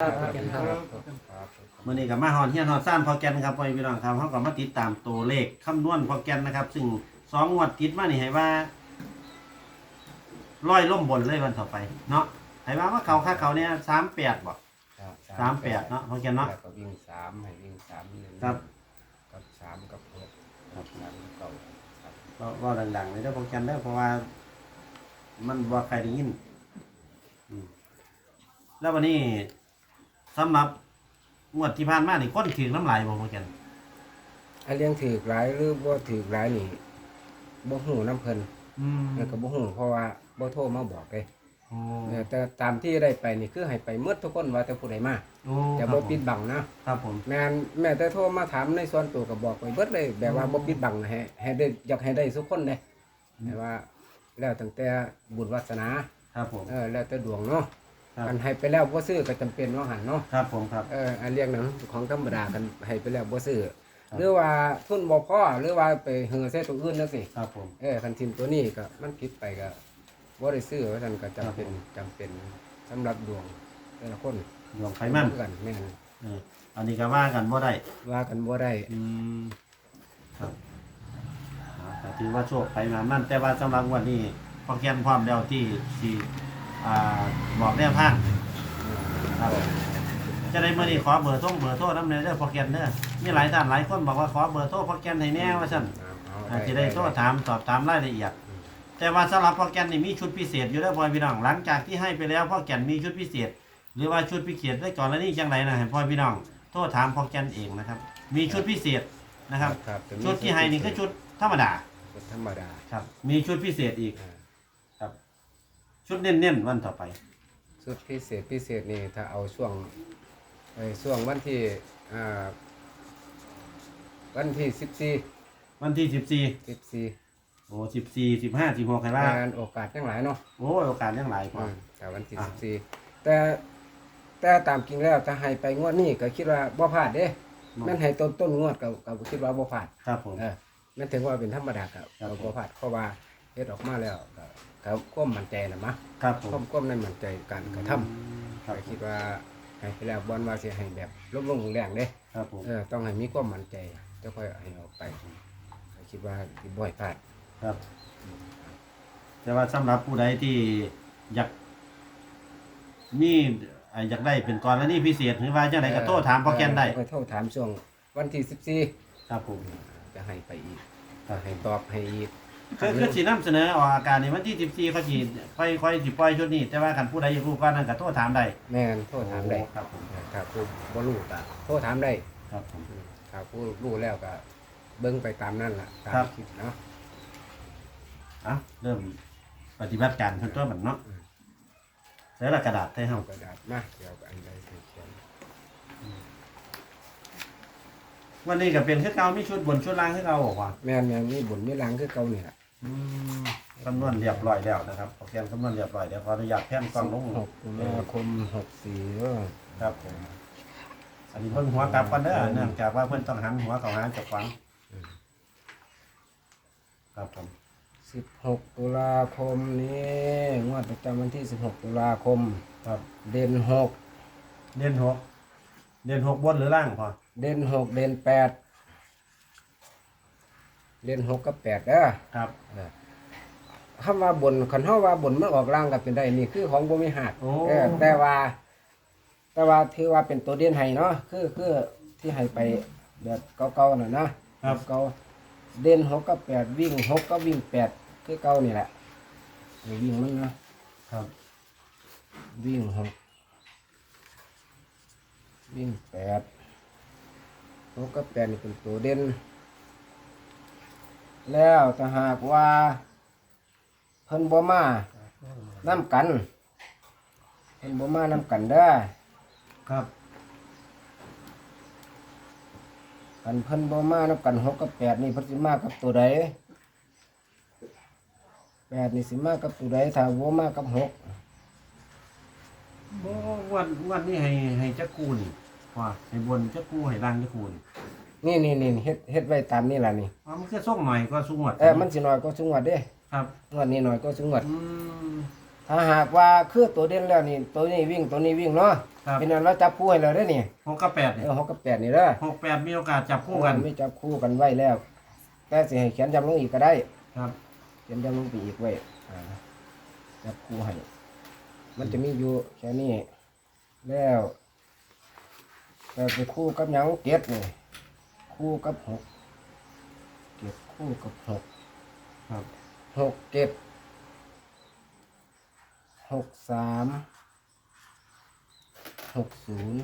ครับครับมื่อนี้กับมาฮอนเฮียนฮอนซ่านพอแกนครับพ่อพี่น้องครับเขาก็มาติดตามตัวเลขคำนวณพอแกนนะครับ ซึ่งสองงวดติดมานี่ให้ว่าร้อยล่มบนเลยวันต่อไป เนาะให้ว่าว่าเขาค่าเขาเนี่ยสามแปดบ่ครับสามแปดเนาะพอแกนเนาะ แล้วก็วิ่งสามให้วิ่งสามหนึ่งครับ กับสามกับหกครับสามกับเก้าครับก็ว่าดังๆเลยเด้อพอแกนเด้อเพราะว่า มันว่าใครได้ยินอืมแล้ววันนี้ สำหรับงวดที่ผ่านมานี่คนถือน้ำลายบ่พอแกนถ้าเลี้ยงถือกหลายหรือบ่ถือกหลายนี่บ่ฮู้น้ำเพิ่นอืมแล้วก็บ่ฮู้เพราะว่าบ่โทรมาบอกเลยโอ้เออแต่ตามที่ได้ไปนี่คือให้ไปหมดทุกคนว่าแต่ผู้ใดมาโอ้แต่ครับ่ผมปิดบังนะ ครับผม แม่นแม่แต่โทรมาถามในส่วนตัวก็บอกไปเบิดเลย แบบว่าบ่ปิดบังให้ให้ได้อยากให้ได้ทุกคนเลยแต่ว่า แล้วตั้งแต่บุญวาสนา ครับผม เออแล้วแต่ดวงเนาะ ครับอันให้ไปแล้วบ่ซื้อก็จำเป็นว่าหันเนาะครับผมครับ เอออันเรียกนั้นของธรรมดากันให้ไปแล้วบ่ซื้อครับ หรือว่าทุนบ่พอหรือว่าไปเหือใส่ตัวอื่นจังซี่ครับผม เออคันทิมตัวนี้ก็มันผิดไปก็บ่ได้ซื้อว่าซั่นก็จำเป็นครับผมจำเป็นสำหรับดวงแต่ละคนดวงไขมันคือกันแม่นเอออันนี้ก็ว่ากันบ่ได้ ว่ากันบ่ได้อืมครับอ่าแต่ถือว่าโชคไขมันมันแต่ว่าสำหรับงวันนี้พอแกนพร้อมแล้วที่ที่ อ่าบอกแนวทางครับจะได้เมื่อนี้ขอเบอร์โทรเบอร์โทรน้ำเนยเด้อพอแกนเด้อมีหลายท่านหลายคนบอกว่าขอเบอร์โทรพอแกนให้แน่ว่าซั่นเอาอาจจะได้โทรถามสอบถามรายละเอียด แต่ว่าสำหรับพ่อแกนนี่มีชุดพิเศษอยู่แล้วพ่อพี่น้อง หลังจากที่ให้ไปแล้วพ่อแกนมีชุดพิเศษ หรือว่าชุดพิเศษได้ก่อนแล้วนี่จังไรนะให้พ่อพี่น้องโทรถามพ่อแกนเองนะครับ มีชุดพิเศษนะครับครับแต่มีชุดที่ให้นี่คือชุดธรรมดาชุดธรรมดา ครับ มีชุดพิเศษอีกอ่าครับ ชุดเน้นๆวันต่อไปชุดพิเศษพิเศษนี่ถ้าเอาช่วงไอ้ช่วงวันที่อ่าวันที่14วันที่สิบสี่14โอ้สิบสี่สิบห้าสิบหกใครว่างานโอกาสทั้งหลายเนาะโอ้ยโอกาสยังหลายพออืมแต่วันที่อ่า สิบสี่แต่แต่ตามจริงแล้วถ้าให้ไปงวดนี้ก็คิดว่าบ่พลาดเด้แม่นให้ต้นต้นงวดก็ก็คิดว่าบ่พลาดครับผม เออแม่นถึงว่าเป็นธรรมดาก็ครับก็บ่พลาดเพราะว่าเฮ็ดออกมาแล้วก็ ก็ความมั่นใจน่ะมะครับผความมความในมั่นใจการกระทำครับก็ผคิมดว่าให้ไปแล้วบ่ว่าสิให้แบบลบลงแรงเด้ครับผมเออต้องให้มีความมั่นใจจะค่อยให้ออกไปก็คิดว่าสิบ่ให้พลาดครับ แต่ว่าสำหรับผู้ใดที่อยากมีอ่าอยากได้เป็นกรณีพิเศษหรือว่าจังไดก็โทรถามพ่อแกนได้เออโทรถามช่วงวันที่14ครับผมจะให้ไปอีกถ้าให้ตอบให้อีก คือคือสินำเสนอออกอาการในวันที่14เขาสิค่อยค่อยสิปล่อยชุดนี้ แต่ว่าคันผู้ใดอยากรู้ก่อนนั้นก็โทรถามได้แม่นโทรถามได้โอ้ครับผมถ้าผู้บ่รู้ก็โทรถามได้ครับผมถ้าผู้รู้แล้วก็เบิ่งไปตามนั่นล่ะตามครับ คลิปเนาะ อะเริ่มปฏิบัติการขั้นตัวมันเนาะใช้ละกระดาษให้เฮาเอากระดาษมาเดี๋ยวอันใดสิเขียนวันนี้ก็เป็นคือเก่ามีชุดบนชุดล่างคือเก่าบอกว่า แม่นแม่นมีบุญมีหลังคือเก่านี่ล่ะ อืมคำนวณเรียบร้อยแล้วนะครับโปรแกรมคำนวณเรียบร้อยเดี๋ยวขออนุญาตแพนกล้องลงหกตุลาคม64เด้อครับผมอันนี้เพิ่งหัวกลับกันเด้อเนื่องจากว่าเพิ่นต้องหันหัวเข้าหาเจับฟังครับผม16ตุลาคมนี้งวดประจำวันที่16ตุลาคม ครับเด่นเด่นหกเด่นหกบนหรือล่างพอ6เด่น6เด่น8 เด่น6กับ8เด้อครับคำว่าบนคันเฮาว่าบนมันออกล่างก็เป็นได้นี่คือของบ่มีหักโอ้เออแต่ว่า แต่ว่าถือว่าเป็นตัวเด่นให้เนาะคือคือที่ให้ไปแบบเก่าๆน่ะนะครับเก่าเด่นหกกับแปดวิ่งหกกับวิ่งแปดคือเก่านี่แหละให้วิ่งมันเนาะครับ วิ่งหกวิ่งแปดหกกับแปดนี่เป็นตัวเด่น แล้วถ้าหากว่า เพิ่นบ่มานํกัน เพิ่นบ่มานํกันเด้อครับกันเพิ่นบ่มานํกันหกกับแปดนี่เพิ่นสิมากับตัวใดแปดนี่สิมากับตัวใดถ้าบ่มากับหกโอ้วันวันนี้ให้ให้จักกูนี่ว่าให้บนจักกูให้ล่างจักกูนี่ นี่นี่นี่เฮ็ดเฮ็ดไว้ตามนี่ล่ะนี่อ๋อมันคือส่งหน่อยก็สูงหมดเออมันสิน้อยก็สุงวดเด้ครับงวดนี้น้อยก็สุงวดอืม ถ้าหากว่าคือตัวเด่นแล้วนี่ ตัวนี้วิ่งตัวนี้วิ่งเนาะครับ เป็นอันเราจับคู่ให้เราได้อนี่หกกับแปดเอนี่อหกกับแปดนี่เด้อหกแปดมีโอกาสจับคู่กันไม่จับคู่กันไว้แล้ว แต่สิให้เขียนจำลงอีกก็ได้ ครับเขียนจำลงไปอีกไว้อ่าจับคู่ให้มันจะมีอยู่แค่นี้แล้วแต่ไปคู่กับหยังเจ็ดนี่ คู่กับหกเจ็ดคู่กับหกครับหกเจ็ดหกสามหกศูนย์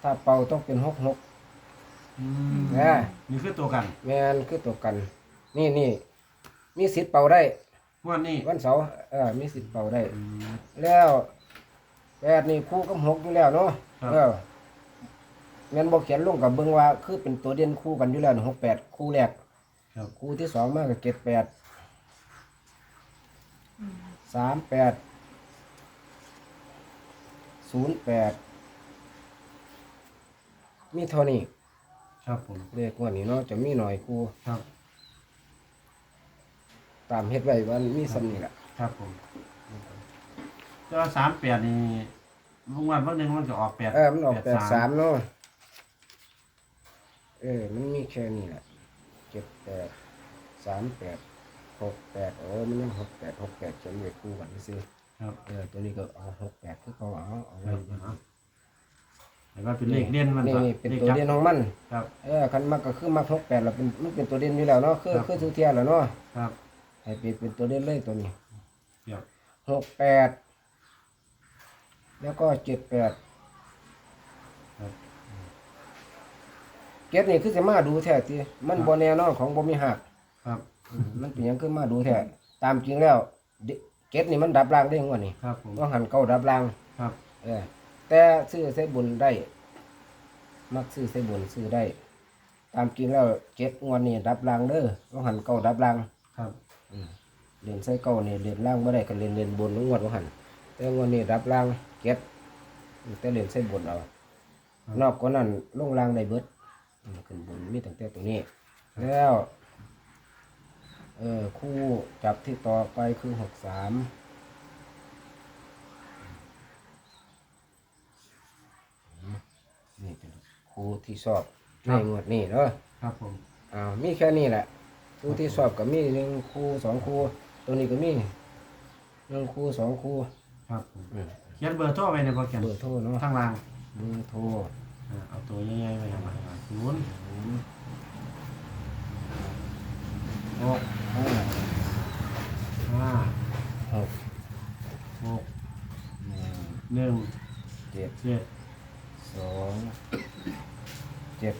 ถ้าเป่าต้องเป็นหกหกอืมแน่นี่คือตัวกันแมนคือตัวกัน นี่นี่มีสิทธิ์เป่าได้งวันนี้วันเสาร์เออมีสิทธิ์เป่าได้ อืม แล้วแปดนี่คู่กับหกอยู่แล้วเนาะครับ เออ แม่นบอกเขียนลงกับเบิ่งว่าคือเป็นตัวเด่นคู่กันอยู่แล้วหกแปดคู่แรกครับ คู่ที่สองมากกับเจ็ดแปดสามแปดศูนย์แปดมีเท่านี้ครับผมเลขงวดนี้เนาะจะมีหน่อยคู่ครับตามเฮ็ดไว้วันมีสำนี่แหละครับผมเจ้าสามแปดนี่ลุงวันวันหนึ่งมันจะออกแปดเออมันออกแปดสามเนาะเออ มันมีแค่นี้แหละเจ็ดแปดสามแปดหกแปดโอ้มันยังหกแปดหกแปดเขียนไว้คู่กันซื้อครับเออตัวนี้ก็เอาหกแปดคือเขาเอาเอาคไว้รับแต่ว่าเป็นเลขเด่นมันนี่ก็นี่เป็นลขตัวจับเด่นของมัน ครับ เออคันมักก็คือมักหกแปดแล้วเป็นมันเป็นตัวเด่นอยู่แล้วเนาะคือครับคือทุกเทียแล้วเนาะครับให้เป็นเป็นตัวเด่นเลยตัวนี้เดี๋ยวหกแปดแล้วก็เจ็ดแปด ครับ เก็ดนี่คือจะมาดูแท้ทีมันบ่แน่นอนของบ่มีหักครับอืมมันเป็นหยังคือมาดูแท้ตามจริงแล้วเดเก็ดนี่มันดับรางได้งวดนี่ครับผมว่าหันเก้าดับรางครับ เออแต่ซื้อใส่บุญได้ มักซื้อใส่บุญซื้อได้ ตามจริงแล้วเก็ดงวดนี้ดับรางเด้อว่าหันเก้าดับราง ครับอืมเรียนใส่เก้านี่เรียนล่างบ่ได้ก็เรียนเรียนบนงวดว่าหันแต่งวดนี้ดับรางเก็ดแต่เรียนใส่บุญเอานอกกว่านั้นลงรางได้เบิดอืม ขึ้นบนมีตั้งแต่ตรงนี้ แล้วเออคู่จับที่ต่อไปคือหกสามนี่เป็นคู่ที่สอบในงวดนี้เนาะครับผมอ้าวมีแค่นี้แหละคู่ที่สอบก็มีหนึ่งคู่สองคู่ตัวนี้ก็มีหนึ่งคู่สองคู่ครับผมอืมเขียนเบอร์โทรไว้ในโปรแกรมเบอร์โทรเนาะข้างล่างเบอร์โทรอ่า เอาตัวใหญ่ๆไว้ข้างล่างศูนย์ศูนย์หกห้าห้าหกหกหนึ่งหนึ่งเจ็ดเจ็ดสองเจ็ด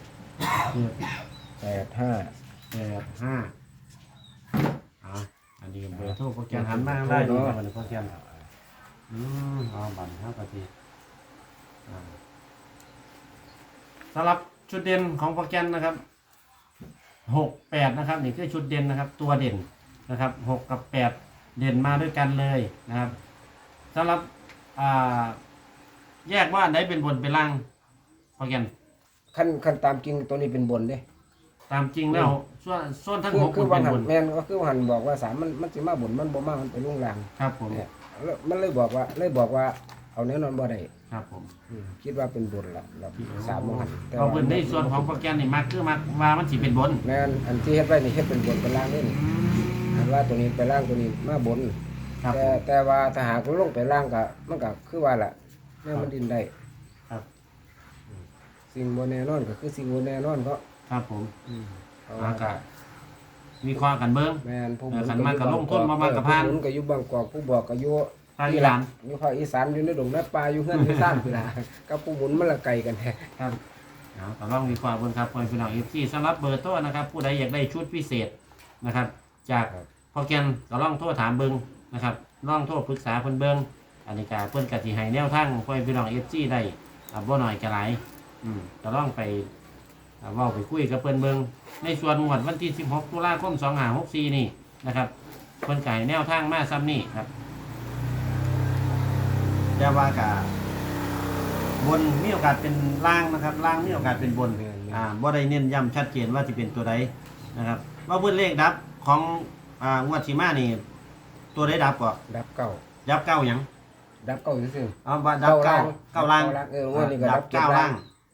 เจ็ดแปดห้าแปดห้าอ่าอันนี้เบอร์โทรโปรแกรมหันมาข้างได้ดีกว่าวันนี้โปรแกรมอืมเอาบันห้านาทีอ่า สำหรับชุดเด่นของโปรแกรมนะครับหกแปดนะครับนี่คือชุดเด่นนะครับ ตัวเด่นนะครับหกกับแปดเด่นมาด้วยกันเลยนะครับสำหรับอ่าแยกว่าอันไหนเป็นบนเป็นล่างโปรแกรมขั้นขั้นตามจริงตัวนี้เป็นบนเด้ตามจริงแล้วส่วนส่วนทั้งคือหกคือมันว่าเป็นหับนนแม่นก็คือว่าหันบอกว่าสามมันมันสิมาบนมันบ่มามันไปลุ่งลางครับผม เนี่ยแล้วมันเลยบอกว่าเลยบอกว่า เอาแน่นอนบ่ได้ครับผมอืมคิดว่าเป็นบนละแบบสามโมงหันแต่เอาว่าพื้นในส่วนของโปรแกรมนี่มากคือมากว่ามันสิเป็นบนแม่นอันที่เฮ็ดไว้นี่เฮ็ดเป็นบนเป็นล่างนี่อันว่าตัวนี้ไปล่างตัวนี้มาบน ครับผแต่ม แต่ว่าถ้าหากลงไปล่างก็มันก็คือว่าล่ะแม่มันดินได้ครับ สิ่งบ่แน่นอนก็คือสิ่งบ่แน่นอนเพราะครับผมอืมเพราะอาว่ากาศมีความกันเบิ้ง แม่นผู้เออบุญขันมาก็ลงทุนมามากับพาน ผู้บุญก็อยู่บางกอกผู้บอกก็อยู่ ภาคอีสาน อยู่ภาคอีสานอยู่ในดงในป่าอยู่เฮือนอยู่ซ่านพุ่นล่ะกับผู้บุญมันละไกลกันแท้ครับเอาก็ลองมีความเบิ้งครับคนพี่น้องอีที่สำหรับเบอร์โทรนะครับ ผู้ใดอยากได้ชุดพิเศษนะครับ จากโปรแกรมก็ลองโทรถามเบิ้งนะครับลองโทรปรึกษาเพิ่นเบิ้งอันนี้ก็เพิ่นกะสิให้แนวทางคนพี่น้องเอฟซีได้อ่าบ่น้อยก็หลายอืมก็ลองไปอ่าเว้าไปคุยกับเพิ่นเบิงในส่วนงวดวันที่ 16 ตุลาคม 2564 นี่นะครับเพิ่นไก่แนวทางมาซ้ำนี่ครับ แต่ว่ากะบนมีโอกาสเป็นล่างนะครับล่างมีโอกาสเป็นบนอ่าบ่ได้เน้นย้ำชัดเจนว่าสิเป็นตัวใดนะครับว่าเพิ่นเลขดับของอ่างวดที่มานี่ ตัวได้ดับก็ดับเก้าดับเก้าหยังดับเก้าซื่อเอาว่าดับเก้าเก้าล่างเอองวดนี้ก็ดับเจ็ดเก้าล่าล่างง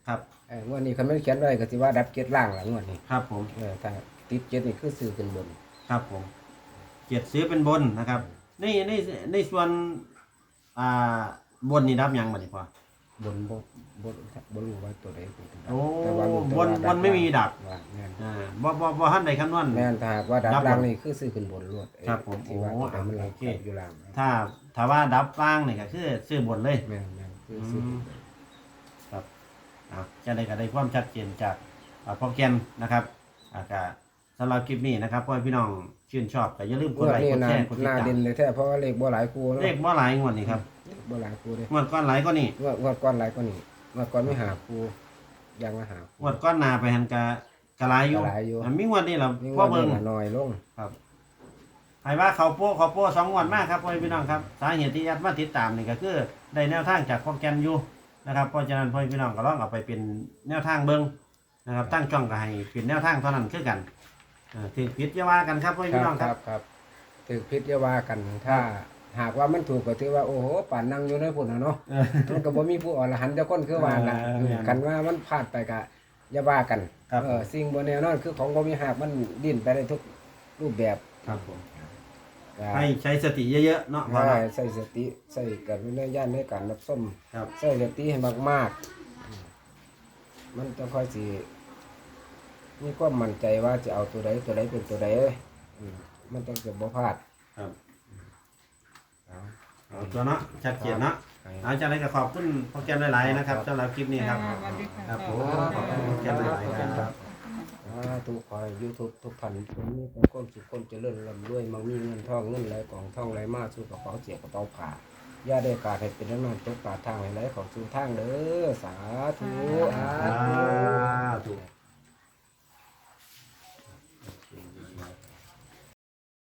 ครับเอองวดนี้คันไม่เขียนไว้ก็สิว่าดับเจ็ดล่างหลังงวดนี้ครับผมเออถ้าติดเจ็ดนี่คือซื้อขึ้นบน ครับผมเจ็ดซื้อเป็นบนนะครับในในในส่วน อ่าบนนี่ดับหยังบัดนี้พอบนบ่บนบ่รู้ว่าตัวใดเป็นตัวดับโอ้แต่ว่ารู้แต่บนว่าบนไม่มีดับว่าแม่นอ่าบ่บ่บ่ทันได้คำนวณ แม่นถ้าหากว่าดับดับล่างนี่คือซื้อขึ้นบนรวดเอ้ยครับผมที่ว่าโอ้ตัวใดมันโอเคอยู่ล่างถ้าถ้าว่าดับล่างนี่ก็คือซื้อบนเลย แม่นแม่นคือซื้อขึ้นบนครับอะจะได้ก็ได้ความชัดเจนจากอ่าโปรแกรมนะครับอ่าก็สำหรับคลิปนี้นะครับพ่อพี่น้องชื่นชอบก็อย่าลืมกงดวดไลค์นี้กดน่าแชร์กดติดน่าตามเด่นเลยแท้เพราะว่าเลขบ่หลายคู่เนาะเลขบ่หลายงวดนี่ครับเลขบ่หลายคู่เด้งวดก้อนหลายก็นี่งวดงวดก่อนหลายกว่านี้งวดก่อนไม่หาคู่ยังมาหาคู่งวดก้อนหนาไปหันกะกะหลายอยู่กะหลายอยู่อะมีงวดนี่ล่ะนี่งพ่อวดเบิ่ง นี้น่ะน้อยลงครับให้ว่าเขาโป้เขาโป้สองงวดมากครับพ่อพี่น้องครับสาเหตุที่ยัดมาติดตามนี่ก็คือได้แนวทางจากโปรแกรมอยู่นะครับเพราะฉะนั้นพ่อพี่น้องก็ลองเอาไปเป็นแนวทางเบิ่งนะครับตั้งช่องก็ให้เป็นแนวทางเท่านั้นคือกัน อ่าถือผิดอย่าว่ากันครับพ่อคพี่น้รัองบคครัรับบครับถือพิษอย่าว่ากัน ถ้า หากว่ามันถูกก็ถือว่าโอ้โหป่านนั่งอยู่ในพุ่นน่ะเนาะเออ มันก็บ่มีผู้อ่อนละหันเจ้าคนคือว่ากันเออแม่นกันว่ามันพลาดไปก็อย่าว่ากันครับ เออสิ่งบ่แน่นอนคือของบ่มีหากมันดิ้นไปได้ทุกรูปแบบครับผมก็ให้ใช้สติเยอะๆเนาะว่าใช่เนาะ ใส่สติใส่กันวิญญาณในการรับส้มครับ ใส่สติให้มากๆ มันจะค่อยสิ มีความมั่นใจว่าจะเอาตัวใดตัวใดเป็นตัวใดอืมมันต้องจะบ่พลาดครับเอาเอาตัวเนาะชัดเจนเนาะให้เอาจากนั้นก็ขอบคุณโปรแกรมหลายๆนะครับสำหรับคลิปนี้ครับสวัสดีค่ะครับผมขอบคุณโปรแกรมหลายๆครับอ่าทุกคอยยูทูบทุกท่านผมมีแต่ความสุขความเจริญร่ำรวยมั่งมีเงินทองเงินไหลกองทองไหลมาสู่กระเป๋าเจียกระเป๋าผ่าอย่าได้การให้เป็นน้ำมันตกปาดทางให้ไหลเของสู่ทางเด้อสาธุอ่า